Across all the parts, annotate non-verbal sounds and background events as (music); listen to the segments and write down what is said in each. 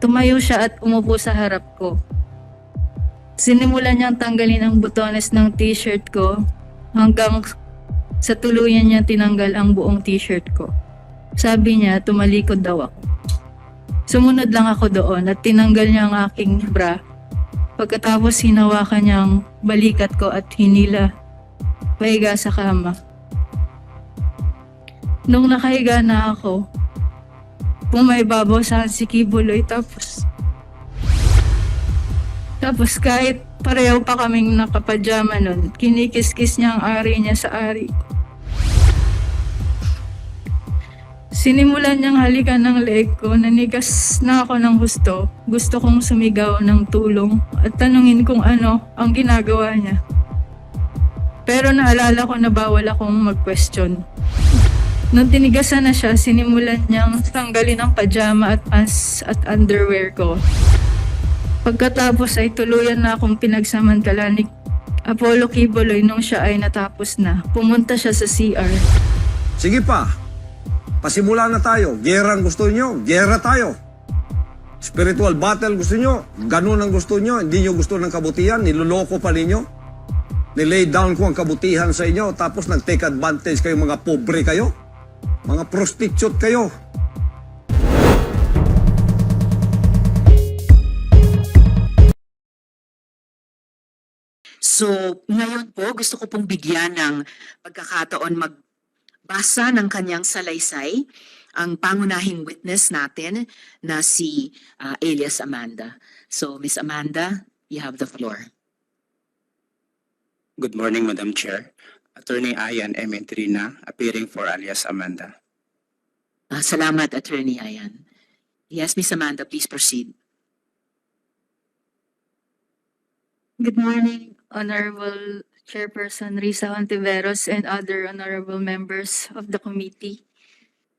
Tumayo siya at umupo sa harap ko. Sinimulan niyang tanggalin ang butones ng t-shirt ko hanggang sa tuluyan niya tinanggal ang buong t-shirt ko. Sabi niya, tumalikod daw ako. Sumunod lang ako doon at tinanggal niya ang aking bra. Pagkatapos hinawakan niyang balikat ko at hinila pahiga sa kama. Nung nakahiga na ako, pumaibabaw sa si Kibuloy tapos tapos kahit pareho pa kaming nakapajama nun, kinikis-kis niya ang ari niya sa ari. Sinimulan niyang halikan ng leeg ko, nanigas na ako ng gusto. Gusto kong sumigaw ng tulong at tanungin kung ano ang ginagawa niya. Pero naalala ko na bawal akong mag-question. Nung tinigasan na siya, sinimulan niyang tanggalin ang pajama at pants at underwear ko. Pagkatapos ay tuluyan na akong pinagsamantala ni Apollo Kiboloy nung siya ay natapos na. Pumunta siya sa CR. Sige pa. Pasimula na tayo. Gera ang gusto nyo. Gera tayo. Spiritual battle gusto nyo. Ganun ang gusto nyo. Hindi nyo gusto ng kabutihan. Niloloko pa ninyo. Nilay down ko ang kabutihan sa inyo. Tapos nag-take advantage kayo mga pobre kayo. Mga prostitute kayo. So, ngayon po, gusto ko pong bigyan ng pagkakataon magbasa ng kanyang salaysay ang pangunahing witness natin na si ah, Elias Amanda. So, Miss Amanda, you have the floor. Good morning, Madam Chair. Attorney Ayan M. Entrina, appearing for alias Amanda. Ah, salamat, Attorney Ayan. Yes, Miss Amanda, please proceed. Good morning, Honorable Chairperson Risa Ontiveros and other honorable members of the committee.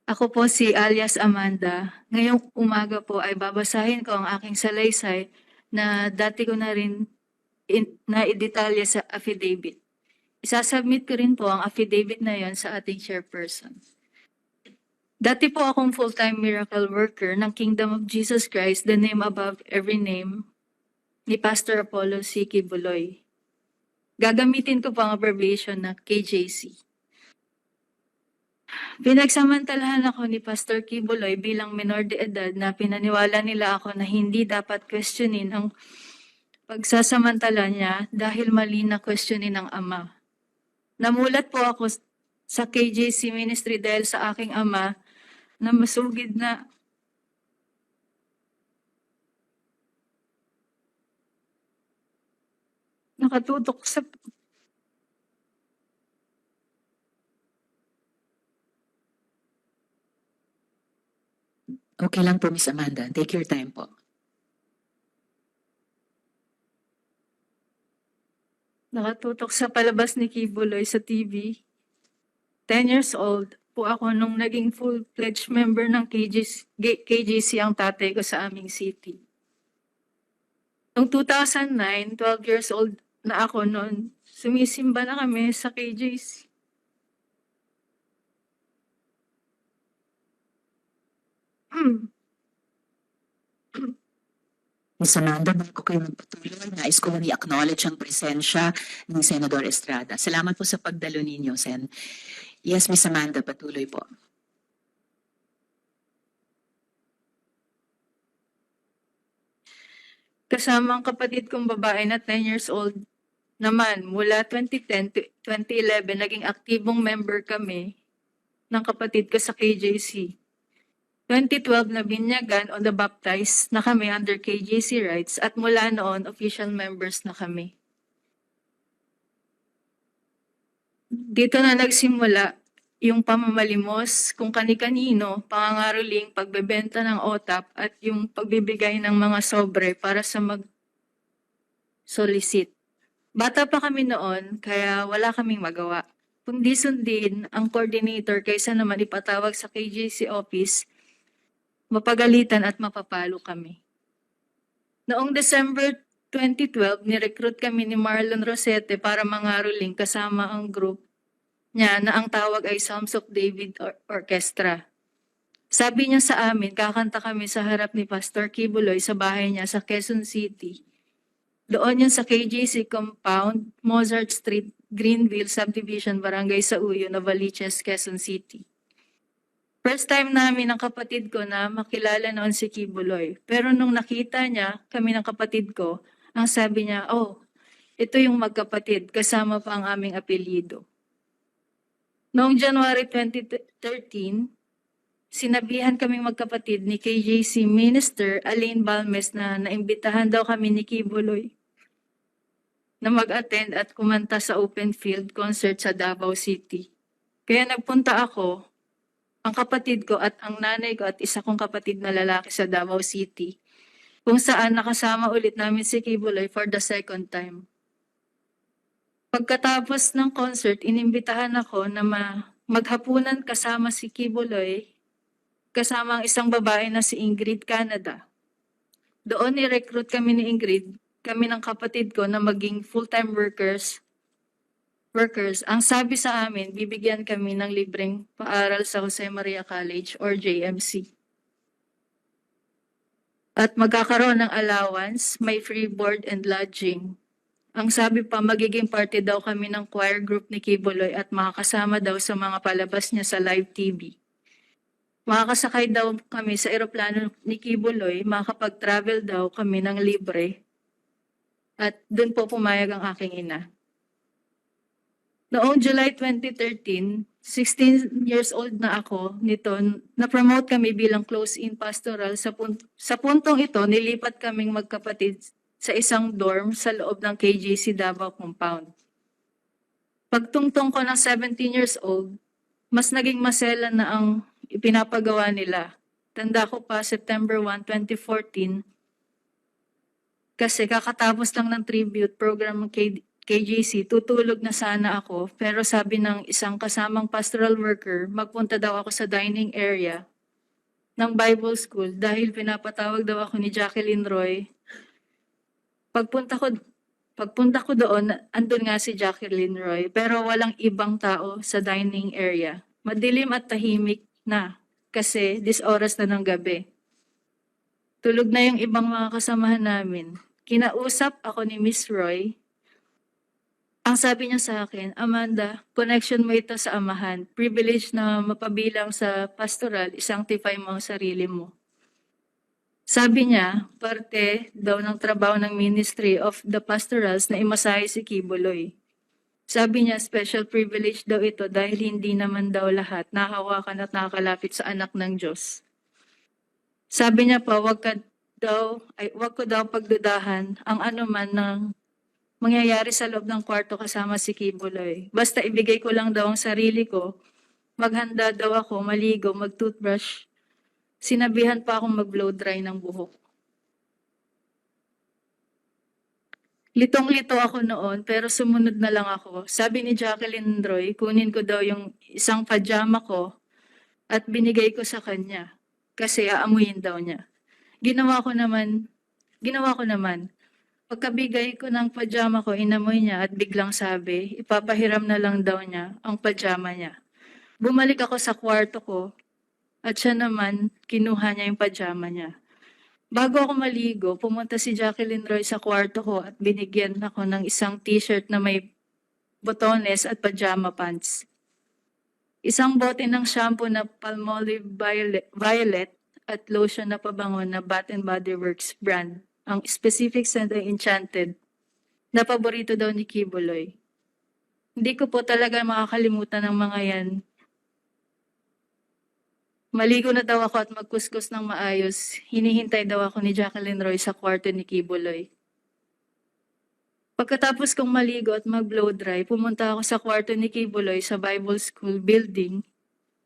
Ako po si alias Amanda. Ngayong umaga po ay babasahin ko ang aking salaysay na dati ko na rin in, na idetalya sa affidavit. Isasubmit ko rin po ang affidavit na yon sa ating chairperson. Dati po akong full-time miracle worker ng Kingdom of Jesus Christ, the name above every name, ni Pastor Apollo C. Kibuloy. Gagamitin ko po ang abbreviation na KJC. Pinagsamantalahan ako ni Pastor Kibuloy bilang minor de edad na pinaniwala nila ako na hindi dapat questionin ang pagsasamantala niya dahil mali na questionin ng ama. Namulat po ako sa KJC ministry dahil sa aking ama na masugid na nakatutok sa Okay lang po, Miss Amanda. Take your time po. Nakatutok sa palabas ni Kibuloy sa TV. 10 years old po ako nung naging full-fledged member ng KGC, KGC ang tatay ko sa aming city. Noong 2009, 12 years old na ako noon, sumisimba na kami sa KJC. Miss Amanda, bago kayo magpatuloy, nais ko lang i-acknowledge ang presensya ni Senador Estrada. Salamat po sa pagdalo ninyo, Sen. Yes, Miss Amanda, patuloy po. Kasama ang kapatid kong babae na 10 years old naman, mula 2010 to 2011, naging aktibong member kami ng kapatid ko sa KJC. 2012 na binyagan o the baptized na kami under KJC rights at mula noon official members na kami. Dito na nagsimula yung pamamalimos kung kani-kanino, pangangaroling, pagbebenta ng otap at yung pagbibigay ng mga sobre para sa mag solicit. Bata pa kami noon, kaya wala kaming magawa. Kundi sundin ang coordinator kaysa naman ipatawag sa KJC office, mapagalitan at mapapalo kami. Noong December 2012, nirecruit kami ni Marlon Rosete para mangaroling kasama ang group niya na ang tawag ay Psalms of David Or- Orchestra. Sabi niya sa amin, kakanta kami sa harap ni Pastor Kibuloy sa bahay niya sa Quezon City. Doon yun sa KJC Compound, Mozart Street, Greenville Subdivision, Barangay Sauyo, Novaliches, Quezon City. First time namin ng kapatid ko na makilala noon si Kibuloy. Pero nung nakita niya kami ng kapatid ko, ang sabi niya, oh, ito yung magkapatid, kasama pa ang aming apelyido. Noong January 2013, sinabihan kaming magkapatid ni KJC Minister Aline Balmes na naimbitahan daw kami ni Kibuloy na mag-attend at kumanta sa open field concert sa Davao City. Kaya nagpunta ako, ang kapatid ko at ang nanay ko at isa kong kapatid na lalaki sa Davao City, kung saan nakasama ulit namin si Kibuloy for the second time. Pagkatapos ng concert, inimbitahan ako na ma- maghapunan kasama si Kibuloy, kasama ang isang babae na si Ingrid Canada. Doon ni-recruit kami ni Ingrid, kami ng kapatid ko na maging full-time workers. Workers, ang sabi sa amin, bibigyan kami ng libreng paaral sa Jose Maria College or JMC. At magkakaroon ng allowance, may free board and lodging. Ang sabi pa, magiging party daw kami ng choir group ni Kibuloy at makakasama daw sa mga palabas niya sa live TV. Makakasakay daw kami sa eroplano ni Kibuloy, makakapag-travel daw kami ng libre. At doon po pumayag ang aking ina. Noong July 2013, 16 years old na ako nito, na-promote kami bilang close-in pastoral. Sa, pun- sa puntong ito, nilipat kaming magkapatid sa isang dorm sa loob ng KJC Davao Compound. Pagtungtong ko ng 17 years old, mas naging masela na ang ipinapagawa nila. Tanda ko pa, September 1, 2014, kasi kakatapos lang ng tribute program ng K- KJC, tutulog na sana ako. Pero sabi ng isang kasamang pastoral worker, magpunta daw ako sa dining area ng Bible School dahil pinapatawag daw ako ni Jacqueline Roy. Pagpunta ko, pagpunta ko doon, andun nga si Jacqueline Roy, pero walang ibang tao sa dining area. Madilim at tahimik na kasi this oras na ng gabi. Tulog na yung ibang mga kasamahan namin. Kinausap ako ni Miss Roy. Ang sabi niya sa akin, Amanda, connection mo ito sa amahan. Privilege na mapabilang sa pastoral, isanctify mo ang sarili mo. Sabi niya, parte daw ng trabaho ng Ministry of the Pastorals na imasahe si Kibuloy. Sabi niya, special privilege daw ito dahil hindi naman daw lahat nahawakan at nakakalapit sa anak ng Diyos. Sabi niya pa, wag ka daw, ay wag ko daw pagdudahan ang anuman ng mangyayari sa loob ng kwarto kasama si Kibuloy. Basta ibigay ko lang daw ang sarili ko, maghanda daw ako, maligo, mag-toothbrush. Sinabihan pa akong mag-blow dry ng buhok. Litong-lito ako noon, pero sumunod na lang ako. Sabi ni Jacqueline Roy, kunin ko daw yung isang pajama ko at binigay ko sa kanya kasi aamuyin daw niya. Ginawa ko naman, ginawa ko naman. Pagkabigay ko ng pajama ko, inamoy niya at biglang sabi, ipapahiram na lang daw niya ang pajama niya. Bumalik ako sa kwarto ko at siya naman kinuha niya yung pajama niya. Bago ako maligo, pumunta si Jacqueline Roy sa kwarto ko at binigyan ako ng isang t-shirt na may botones at pajama pants. Isang bote ng shampoo na Palmolive Violet, at lotion na pabango na Bath and Body Works brand. Ang specific scent ay Enchanted na paborito daw ni Kibuloy. Hindi ko po talaga makakalimutan ng mga yan. Maligo na daw ako at magkuskus ng maayos. Hinihintay daw ako ni Jacqueline Roy sa kwarto ni Kibuloy. Pagkatapos kong maligo at mag-blow dry, pumunta ako sa kwarto ni Kibuloy sa Bible School building.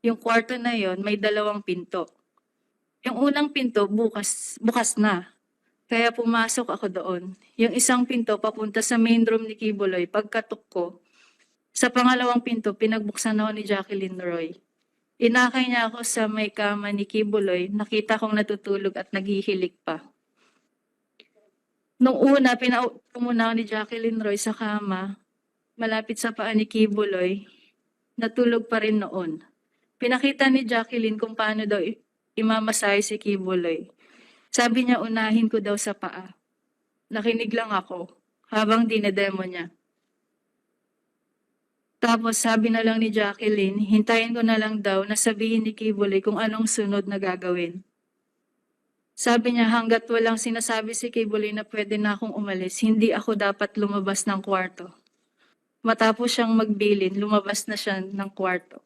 Yung kwarto na yon may dalawang pinto. Yung unang pinto bukas, bukas na. Kaya pumasok ako doon. Yung isang pinto papunta sa main room ni Kibuloy. Pagkatok ko, sa pangalawang pinto, pinagbuksan ako ni Jacqueline Roy. Inakay niya ako sa may kama ni Kibuloy. Nakita kong natutulog at naghihilik pa. Nung una, pinaupo muna ako ni Jacqueline Roy sa kama. Malapit sa paa ni Kibuloy. Natulog pa rin noon. Pinakita ni Jacqueline kung paano daw imamasahe si Kibuloy. Sabi niya unahin ko daw sa paa. Nakinig lang ako habang dinedemo niya. Tapos sabi na lang ni Jacqueline, hintayin ko na lang daw na sabihin ni Kibuloy kung anong sunod na gagawin. Sabi niya hanggat walang sinasabi si Kibuloy na pwede na akong umalis, hindi ako dapat lumabas ng kwarto. Matapos siyang magbilin, lumabas na siya ng kwarto.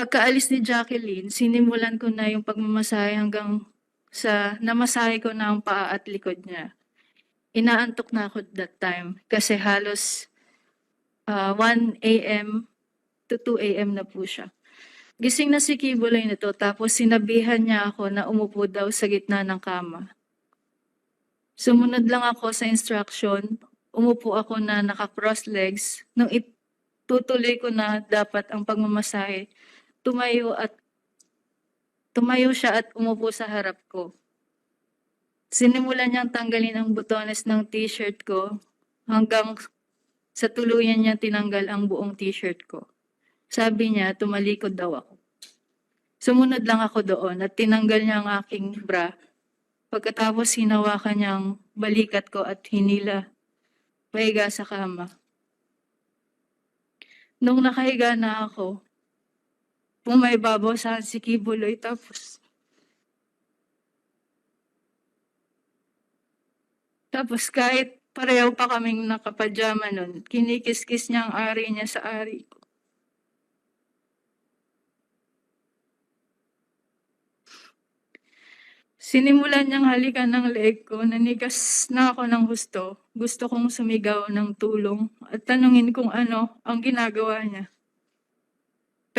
Pagkaalis ni Jacqueline, sinimulan ko na yung pagmamasahe hanggang sa namasahe ko na ang paa at likod niya. Inaantok na ako that time kasi halos ah, 1 a.m. to 2 a.m. na po siya. Gising na si Kibuloy nito tapos sinabihan niya ako na umupo daw sa gitna ng kama. Sumunod lang ako sa instruction, umupo ako na naka-cross legs. Nung itutuloy ko na dapat ang pagmamasahe, tumayo at tumayo siya at umupo sa harap ko. Sinimulan niyang tanggalin ang butones ng t-shirt ko hanggang sa tuluyan niya tinanggal ang buong t-shirt ko. Sabi niya, tumalikod daw ako. Sumunod lang ako doon at tinanggal niya ang aking bra. Pagkatapos hinawakan niyang balikat ko at hinila pahiga sa kama. Nung nakahiga na ako, pumaibabaw sa si Kibuloy tapos Tapos kahit pareho pa kaming nakapajama nun, kinikis-kis niya ang ari niya sa ari ko. Sinimulan niyang halikan ng leeg ko, nanigas na ako ng gusto. Gusto kong sumigaw ng tulong at tanungin kung ano ang ginagawa niya.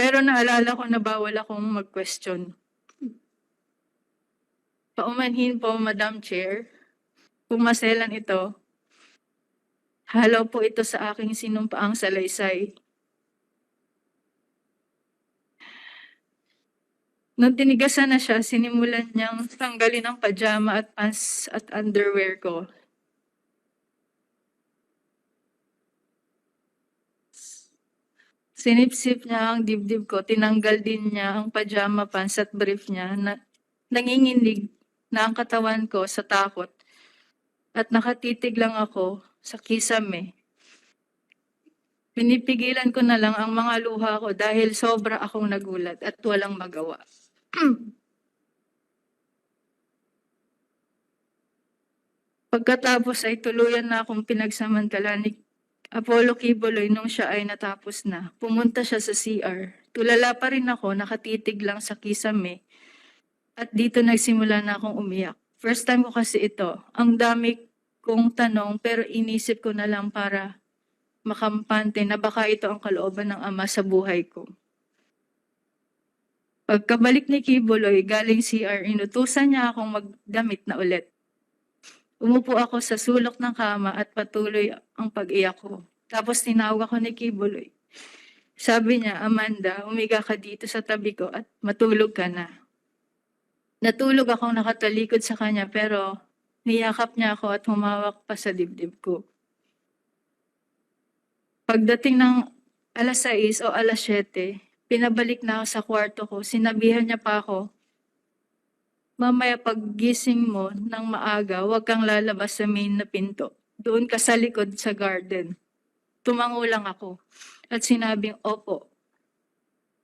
Pero naalala ko na bawal akong mag-question. Paumanhin po, Madam Chair, kung maselan ito, halaw po ito sa aking sinumpaang salaysay. Nung tinigasan na siya, sinimulan niyang tanggalin ang pajama at pants at underwear ko. Sinipsip niya ang dibdib ko, tinanggal din niya ang pajama pants at brief niya na nanginginig na ang katawan ko sa takot at nakatitig lang ako sa kisame. Pinipigilan ko na lang ang mga luha ko dahil sobra akong nagulat at walang magawa. (clears throat) Pagkatapos ay tuluyan na akong pinagsamantala ni Apollo Kibuloy nung siya ay natapos na. Pumunta siya sa CR. Tulala pa rin ako, nakatitig lang sa kisame. At dito nagsimula na akong umiyak. First time ko kasi ito. Ang dami kong tanong pero inisip ko na lang para makampante na baka ito ang kalooban ng ama sa buhay ko. Pagkabalik ni Kibuloy galing CR, inutusan niya akong magdamit na ulit. Umupo ako sa sulok ng kama at patuloy ang pag-iyak ko. Tapos tinawag ako ni Kibuloy. Sabi niya, Amanda, umiga ka dito sa tabi ko at matulog ka na. Natulog akong nakatalikod sa kanya pero niyakap niya ako at humawak pa sa dibdib ko. Pagdating ng alas 6 o alas 7, pinabalik na ako sa kwarto ko. Sinabihan niya pa ako, mamaya paggising mo ng maaga, huwag kang lalabas sa main na pinto. Doon ka sa likod sa garden. Tumango lang ako at sinabing, opo.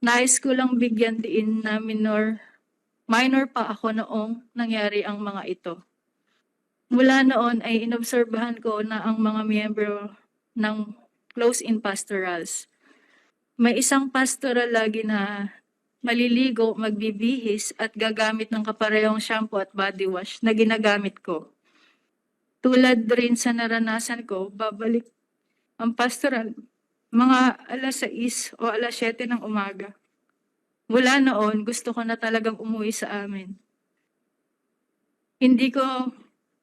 Nais ko lang bigyan diin na minor, minor pa ako noong nangyari ang mga ito. Mula noon ay inobserbahan ko na ang mga miyembro ng close-in pastorals. May isang pastoral lagi na maliligo, magbibihis at gagamit ng kaparehong shampoo at body wash na ginagamit ko. Tulad rin sa naranasan ko, babalik ang pastoral mga alas 6 o alas 7 ng umaga. Mula noon, gusto ko na talagang umuwi sa amin. Hindi ko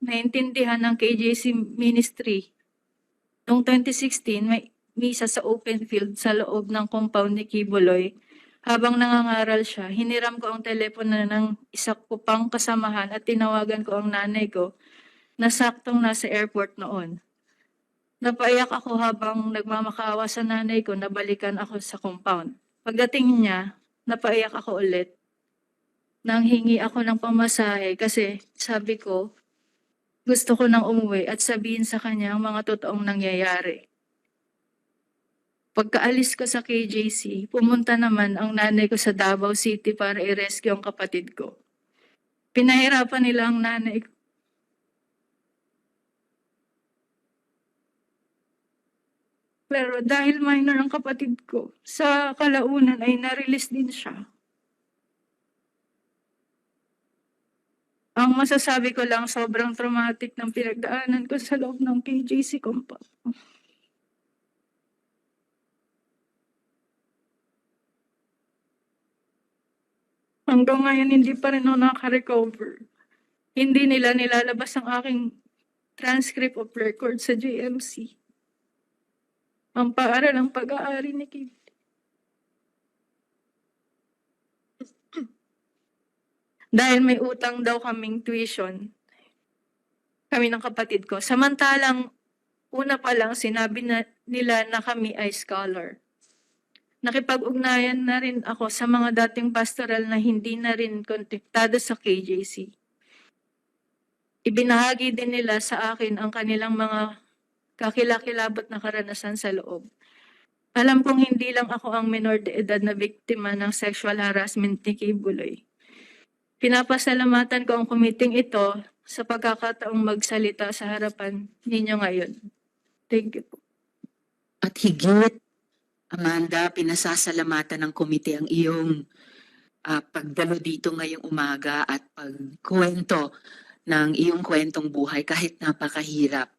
naintindihan ng KJC ministry. Noong 2016, may misa sa open field sa loob ng compound ni Kibuloy. Habang nangangaral siya, hiniram ko ang telepono ng isa ko pang kasamahan at tinawagan ko ang nanay ko na saktong nasa airport noon. Napaiyak ako habang nagmamakawa sa nanay ko na balikan ako sa compound. Pagdating niya, napaiyak ako ulit. Nang hingi ako ng pamasahe kasi sabi ko, gusto ko nang umuwi at sabihin sa kanya ang mga totoong nangyayari. Pagkaalis ko sa KJC, pumunta naman ang nanay ko sa Davao City para i-rescue ang kapatid ko. Pinahirapan nila ang nanay ko. Pero dahil minor ang kapatid ko, sa kalaunan ay na-release din siya. Ang masasabi ko lang, sobrang traumatic ng pinagdaanan ko sa loob ng KJC compound. Hanggang ngayon, hindi pa rin ako nakaka-recover. Hindi nila nilalabas ang aking transcript of record sa JMC. Ang paaral ang pag-aari ni Kim. (clears throat) Dahil may utang daw kaming tuition, kami ng kapatid ko. Samantalang, una pa lang sinabi na nila na kami ay scholar. Nakipag-ugnayan na rin ako sa mga dating pastoral na hindi na rin kontaktado sa KJC. Ibinahagi din nila sa akin ang kanilang mga kakilakilabot na karanasan sa loob. Alam kong hindi lang ako ang minor de edad na biktima ng sexual harassment ni Kibuloy. Pinapasalamatan ko ang kumiting ito sa pagkakataong magsalita sa harapan ninyo ngayon. Thank you po. At higit, Amanda, pinasasalamatan ng komite ang iyong ah, pagdalo dito ngayong umaga at pagkwento ng iyong kwentong buhay kahit napakahirap.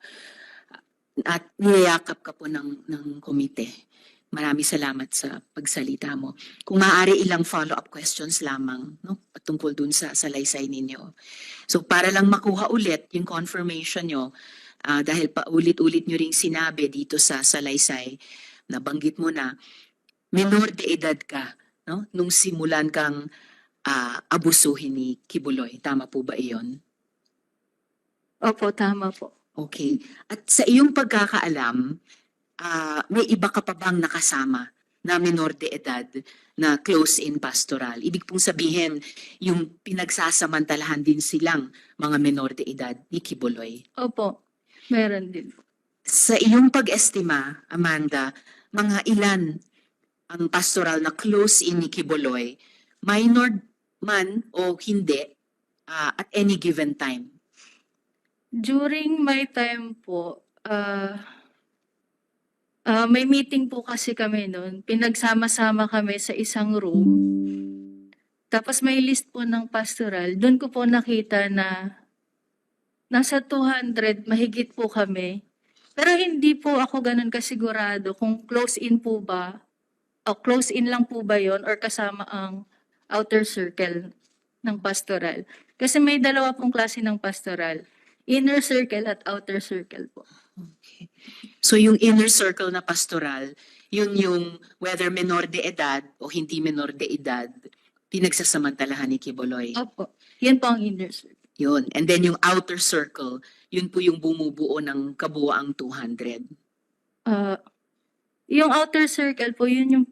At niyayakap ka po ng, ng komite. Marami salamat sa pagsalita mo. Kung maaari ilang follow-up questions lamang no, patungkol dun sa salaysay ninyo. So para lang makuha ulit yung confirmation nyo, ah, dahil paulit-ulit nyo ring sinabi dito sa salaysay, nabanggit mo na, minor de edad ka, no? Nung simulan kang ah, abusuhin ni Kibuloy. Tama po ba iyon? Opo, tama po. Okay. At sa iyong pagkakaalam, ah, may iba ka pa bang nakasama na minor de edad na close-in pastoral? Ibig pong sabihin, yung pinagsasamantalahan din silang mga minor de edad ni Kibuloy. Opo, meron din. Sa iyong pag-estima, Amanda, mga ilan ang pastoral na close-in ni Kibuloy, minor man o hindi, ah, at any given time? During my time po, ah ah, may meeting po kasi kami noon. Pinagsama-sama kami sa isang room. Tapos may list po ng pastoral. Doon ko po nakita na nasa 200, mahigit po kami. Pero hindi po ako ganun kasigurado kung close in po ba, o close in lang po ba yon or kasama ang outer circle ng pastoral. Kasi may dalawa pong klase ng pastoral. Inner circle at outer circle po. Okay. So yung inner circle na pastoral, yun yung whether menor de edad o hindi menor de edad, pinagsasamantalahan ni Kibuloy. Opo. Yan po ang inner circle. Yun. And then yung outer circle, yun po yung bumubuo ng kabuoang 200. Ah, yung outer circle po, yun yung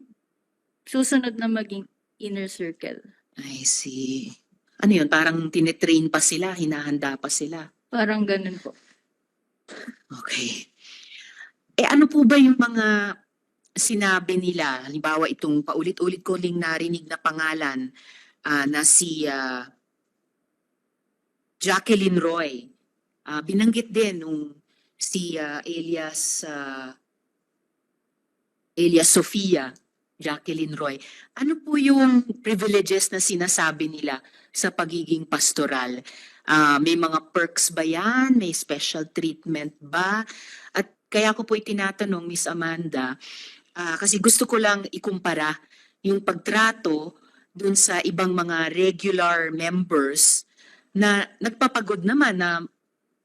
susunod na maging inner circle. I see. Ano yun? Parang tinetrain pa sila, hinahanda pa sila. Parang ganun po. Okay. Eh ano po ba yung mga sinabi nila? Halimbawa itong paulit-ulit ko ling narinig na pangalan ah, na si ah, Jacqueline Roy. Ah, binanggit din nung si ah, Elias ah, Elias Sofia, Jacqueline Roy. Ano po yung privileges na sinasabi nila sa pagiging pastoral? Ah, may mga perks ba yan? May special treatment ba? At kaya ko po itinatanong, Miss Amanda, ah, kasi gusto ko lang ikumpara yung pagtrato dun sa ibang mga regular members na nagpapagod naman na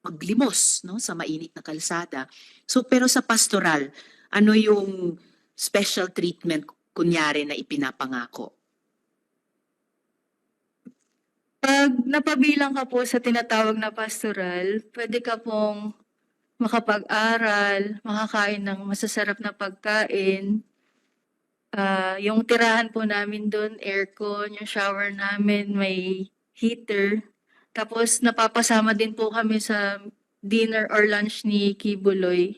maglimos no sa mainit na kalsada. So pero sa pastoral, ano yung special treatment kunyari na ipinapangako? Pag napabilang ka po sa tinatawag na pastoral, pwede ka pong makapag-aral, makakain ng masasarap na pagkain. Ah, yung tirahan po namin doon, aircon, yung shower namin, may heater. Tapos napapasama din po kami sa dinner or lunch ni Kibuloy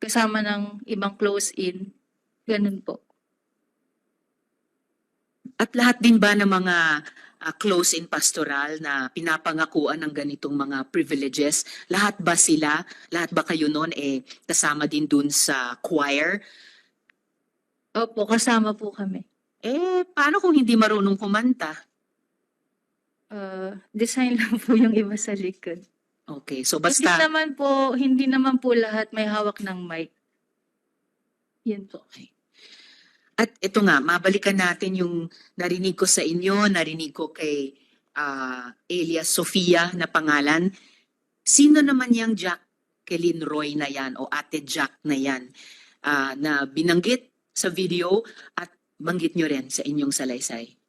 kasama ng ibang close-in. Ganun po. At lahat din ba ng mga ah, close-in pastoral na pinapangakuan ng ganitong mga privileges, lahat ba sila, lahat ba kayo noon eh kasama din dun sa choir? Opo, kasama po kami. Eh, paano kung hindi marunong kumanta? Ah, design lang po yung iba sa likod. Okay, so Hindi basta... naman po, hindi naman po lahat may hawak ng mic. Yan po. At ito nga, mabalikan natin yung narinig ko sa inyo, narinig ko kay ah, Elias Sofia na pangalan. Sino naman yung Jacqueline Roy na yan o Ate Jack na yan ah, na binanggit sa video at banggit nyo rin sa inyong salaysay?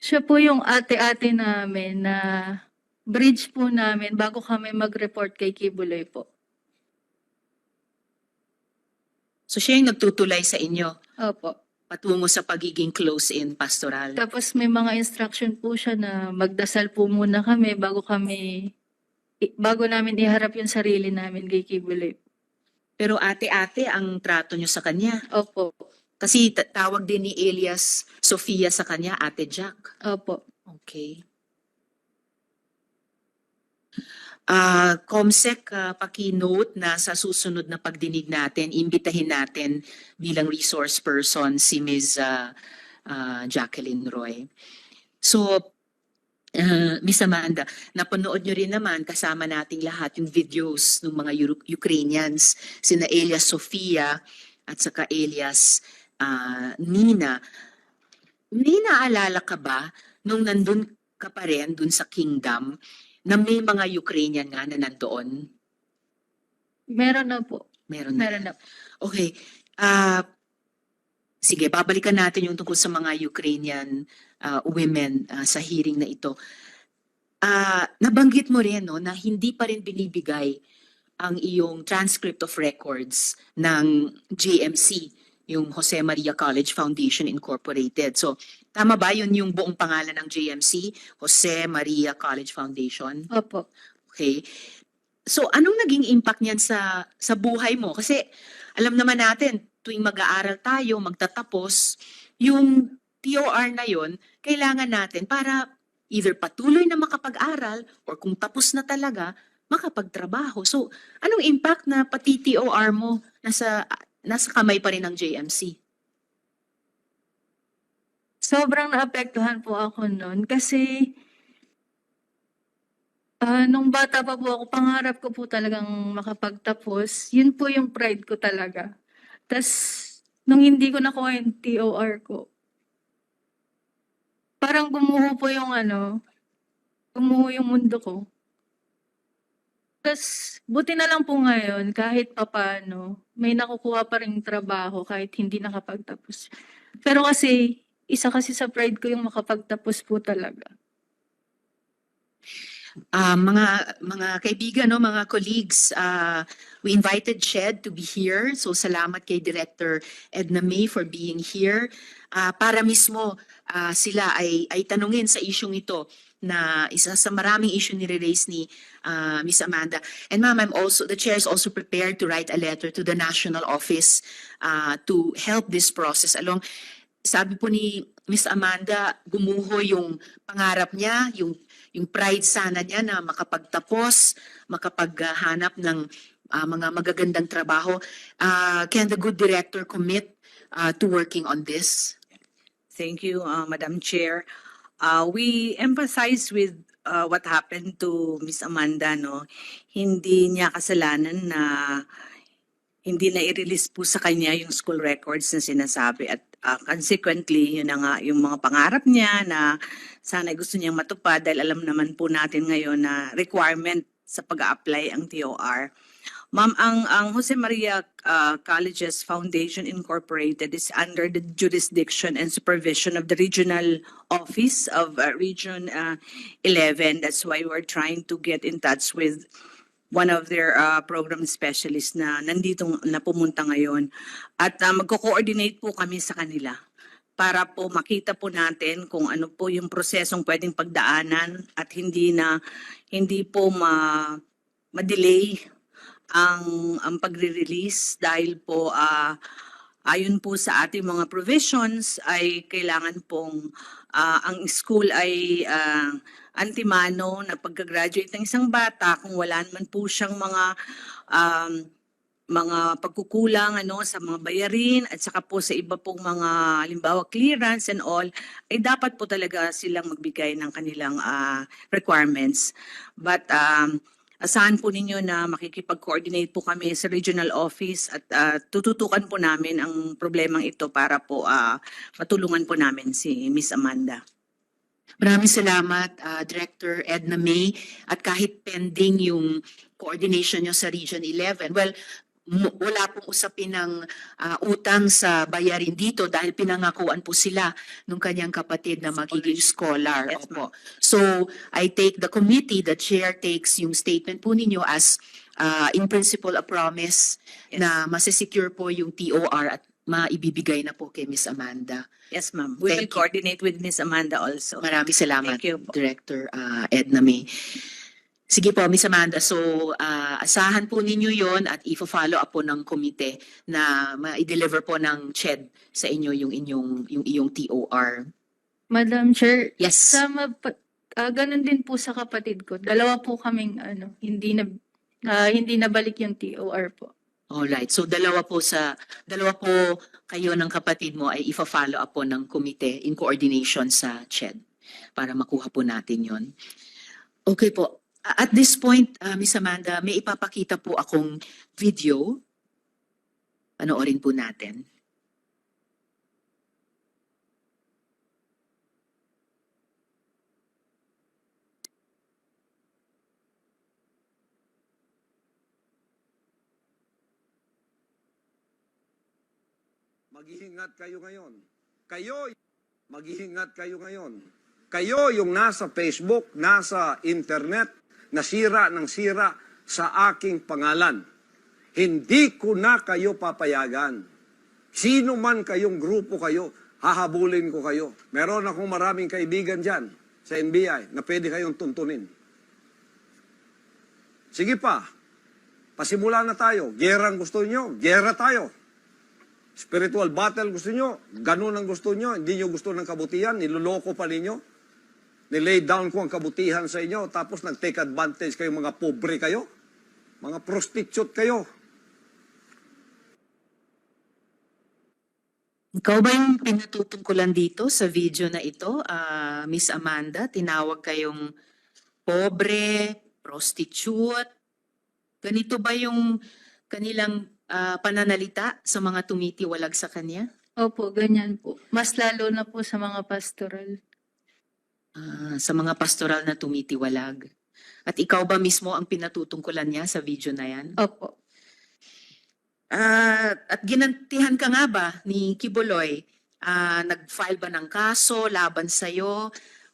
Siya po yung ate-ate namin na bridge po namin bago kami mag-report kay Kibuloy po. So siya yung nagtutulay sa inyo Opo. patungo sa pagiging close-in pastoral. Tapos may mga instruction po siya na magdasal po muna kami bago kami i- bago namin iharap yung sarili namin kay Kibuloy. Pero ate-ate ang trato nyo sa kanya. Opo. Kasi ta- tawag din ni Elias Sofia sa kanya, Ate Jack. Opo. Okay. Ah, Comsec, ah, paki-note na sa susunod na pagdinig natin, imbitahin natin bilang resource person si Ms. ah, ah, Jacqueline Roy. So, ah, Ms. Amanda, napanood nyo rin naman kasama nating lahat yung videos ng mga Uru- Ukrainians, sina Elias Sofia at saka Elias ah, Nina. May naalala ka ba nung nandun ka pa rin dun sa kingdom na may mga Ukrainian nga na nandoon? Meron na po. Meron na. Meron na. Okay. Ah, sige, babalikan natin yung tungkol sa mga Ukrainian ah, women ah, sa hearing na ito. Ah, nabanggit mo rin no, na hindi pa rin binibigay ang iyong transcript of records ng JMC, yung Jose Maria College Foundation Incorporated. So, tama ba yun yung buong pangalan ng JMC? Jose Maria College Foundation? Opo. Okay. So anong naging impact niyan sa sa buhay mo? Kasi alam naman natin tuwing mag-aaral tayo, magtatapos, yung TOR na yon kailangan natin para either patuloy na makapag-aral or kung tapos na talaga, makapagtrabaho. So anong impact na pati TOR mo nasa nasa kamay pa rin ng JMC? Sobrang naapektuhan po ako noon kasi ah, nung bata pa po ako, pangarap ko po talagang makapagtapos. Yun po yung pride ko talaga. Tapos, nung hindi ko nakuha yung TOR ko, parang gumuho po yung ano, gumuho yung mundo ko. Tapos, buti na lang po ngayon, kahit papano, may nakukuha pa rin trabaho kahit hindi nakapagtapos. Pero kasi, isa kasi sa pride ko yung makapagtapos po talaga. Ah, mga mga kaibigan no, mga colleagues, ah, we invited Shed to be here. So salamat kay Director Edna May for being here. Ah, para mismo ah, sila ay ay tanungin sa isyung ito na isa sa maraming issue ni raise ni ah, Miss Amanda. And ma'am, I'm also the chair is also prepared to write a letter to the national office ah, to help this process along sabi po ni Miss Amanda, gumuho yung pangarap niya, yung yung pride sana niya na makapagtapos, makapaghanap ng ah, mga magagandang trabaho. Ah, can the good director commit ah, to working on this? Thank you, uh, Madam Chair. Uh, we emphasize with uh, what happened to Miss Amanda, no? Hindi niya kasalanan na hindi na i-release po sa kanya yung school records na sinasabi at uh, consequently, yun na nga yung mga pangarap niya na sana gusto niyang matupad dahil alam naman po natin ngayon na requirement sa pag-apply ang TOR. Ma'am, ang, ang Jose Maria uh, Colleges Foundation Incorporated is under the jurisdiction and supervision of the regional office of uh, Region uh, 11. That's why we're trying to get in touch with one of their uh, program specialists na nandito na pumunta ngayon. At uh, magko-coordinate po kami sa kanila para po makita po natin kung ano po yung prosesong pwedeng pagdaanan at hindi na hindi po ma ma-delay ang ang pagre-release dahil po ah, ayon po sa ating mga provisions ay kailangan pong ah, ang school ay ah, antimano na pagka-graduate ng isang bata kung wala naman po siyang mga um, mga pagkukulang ano sa mga bayarin at saka po sa iba pong mga halimbawa clearance and all ay dapat po talaga silang magbigay ng kanilang ah, requirements. But um, asahan po ninyo na makikipag-coordinate po kami sa regional office at ah, tututukan po namin ang problemang ito para po ah, matulungan po namin si Miss Amanda. Maraming salamat, ah, Director Edna May. At kahit pending yung coordination nyo sa Region 11, well, wala pong usapin ng ah, utang sa bayarin dito dahil pinangakuan po sila nung kanyang kapatid na magiging scholar. Yes, Opo. So, I take the committee, the chair takes yung statement po ninyo as ah, in principle a promise na masisecure po yung TOR at maibibigay na po kay Miss Amanda. Yes, ma'am. We will Thank you. coordinate with Miss Amanda also. Maraming salamat. Director uh, Edna May. Sige po, Miss Amanda. So, ah, asahan po ninyo yon at i-follow up po ng komite na ma-deliver po ng CHED sa inyo yung inyong yung iyong TOR. Madam Chair, Yes. sa mapa- ah, ganun din po sa kapatid ko. Dalawa po kaming ano, hindi na ah, hindi nabalik yung TOR po. Alright. So, dalawa po sa dalawa po kayo ng kapatid mo ay i-follow up po ng komite in coordination sa CHED para makuha po natin yon. Okay po. At this point, ah, Miss Amanda, may ipapakita po akong video. Panoorin po natin. Mag-iingat kayo ngayon. Kayo, mag-iingat kayo ngayon. Kayo yung nasa Facebook, nasa internet, nasira ng sira sa aking pangalan. Hindi ko na kayo papayagan. Sino man kayong grupo kayo, hahabulin ko kayo. Meron akong maraming kaibigan dyan sa NBI na pwede kayong tuntunin. Sige pa, pasimula na tayo. Gerang gusto nyo, gera tayo. Spiritual battle gusto nyo, ganun ang gusto nyo, hindi nyo gusto ng kabutihan, niloloko pa ninyo. Nilay down ko ang kabutihan sa inyo, tapos nag-take advantage kayo, mga pobre kayo, mga prostitute kayo. Ikaw ba yung pinatutungkulan dito sa video na ito, ah, Miss Amanda? Tinawag kayong pobre, prostitute. Ganito ba yung kanilang ah, pananalita sa mga tumitiwalag sa kanya? Opo, ganyan po. Mas lalo na po sa mga pastoral. Ah, sa mga pastoral na tumitiwalag. At ikaw ba mismo ang pinatutungkulan niya sa video na yan? Opo. Ah, at ginantihan ka nga ba ni Kibuloy? Ah, nag-file ba ng kaso laban sa'yo?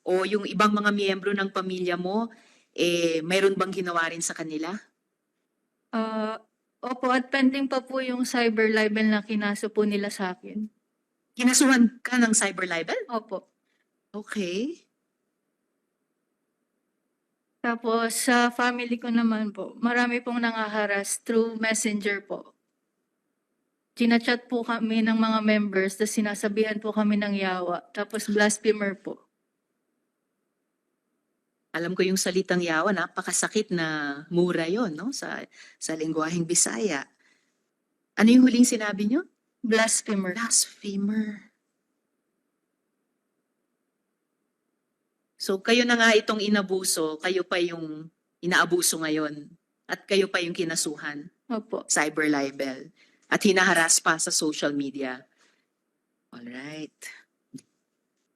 O yung ibang mga miyembro ng pamilya mo, eh, mayroon bang ginawa rin sa kanila? Ah, opo, at pending pa po yung cyber libel na kinaso po nila sa akin. Kinasuhan ka ng cyber libel? Opo. Okay. Tapos sa family ko naman po, marami pong nangaharas through messenger po. Chinachat po kami ng mga members, tapos sinasabihan po kami ng yawa, tapos blasphemer po. Alam ko yung salitang yawa, napakasakit na mura yon no? sa, sa lingwaheng Bisaya. Ano yung huling sinabi nyo? Blasphemer. Blasphemer. So kayo na nga itong inabuso, kayo pa yung inaabuso ngayon. At kayo pa yung kinasuhan, Opo. cyber libel. At hinaharas pa sa social media. Alright.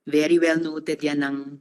Very well noted yan ng